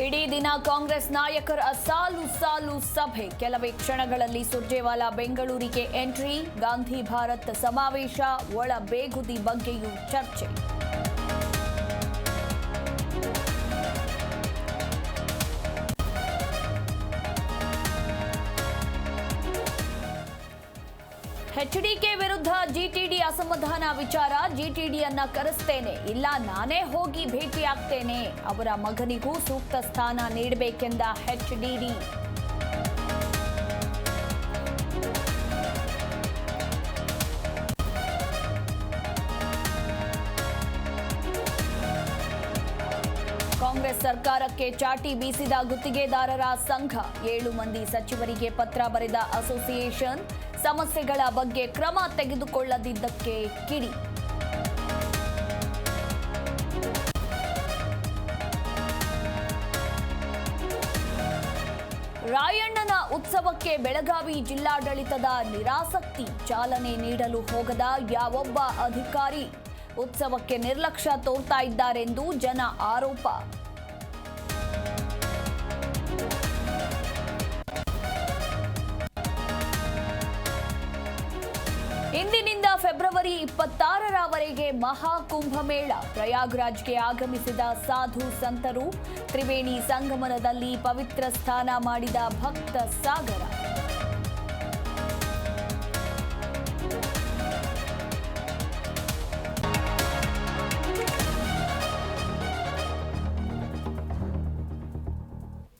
ಇಡೀ ದಿನ ಕಾಂಗ್ರೆಸ್ ನಾಯಕರ ಸಾಲು ಸಾಲು ಸಭೆ. ಕೆಲವೇ ಕ್ಷಣಗಳಲ್ಲಿ ಸುರ್ಜೇವಾಲಾ ಬೆಂಗಳೂರಿಗೆ ಎಂಟ್ರಿ, ಗಾಂಧಿ ಭಾರತ್ ಸಮಾವೇಶ, ಒಳ ಬೇಗುದಿ ಬಗ್ಗೆಯೂ ಚರ್ಚೆ. ಎಚ್ಡಿಕೆ ವಿರುದ್ಧ ಜಿಟಿಡಿ ಅಸಮಾಧಾನ ವಿಚಾರ, ಜಿಟಿಡಿಯನ್ನ ಕರೆಸ್ತೇನೆ. ಇಲ್ಲ, ನಾನೇ ಹೋಗಿ ಭೇಟಿಯಾಗ್ತೇನೆ. ಅವರ ಮಗನಿಗೂ ಸೂಕ್ತ ಸ್ಥಾನ ನೀಡಬೇಕೆಂದ ಎಚ್ಡಿಡಿ ಕಾಂಗ್ರೆಸ್ ಸರ್ಕಾರಕ್ಕೆ ಚಾಟಿ ಬೀಸಿದ ಗುತ್ತಿಗೆದಾರರ ಸಂಘ. ಏಳು ಮಂದಿ ಸಚಿವರಿಗೆ ಪತ್ರ ಬರೆದ ಅಸೋಸಿಯೇಷನ್ ಸಮಸ್ಯೆಗಳ ಬಗ್ಗೆ ಕ್ರಮ ತೆಗೆದುಕೊಳ್ಳದಿದ್ದಕ್ಕೆ ಕಿಡಿ. ರಾಯಣ್ಣನ ಉತ್ಸವಕ್ಕೆ ಬೆಳಗಾವಿ ಜಿಲ್ಲಾಡಳಿತದ ನಿರಾಸಕ್ತಿ ಚಾಲನೆ ನೀಡಲು ಹೋಗದ ಯಾವೊಬ್ಬ ಅಧಿಕಾರಿ? ಉತ್ಸವಕ್ಕೆ ನಿರ್ಲಕ್ಷ್ಯ ತೋರ್ತಾ ಇದ್ದಾರೆಂದು ಜನ ಆರೋಪ. ಇಂದಿನಿಂದ ಫೆಬ್ರವರಿ ಇಪ್ಪತ್ತಾರರವರೆಗೆ ಮಹಾಕುಂಭಮೇಳ. ಪ್ರಯಾಗ್ರಾಜ್ಗೆ ಆಗಮಿಸಿದ ಸಾಧು ಸಂತರು ತ್ರಿವೇಣಿ ಸಂಗಮನದಲ್ಲಿ ಪವಿತ್ರ ಸ್ನಾನ ಮಾಡಿದ ಭಕ್ತ ಸಾಗರ.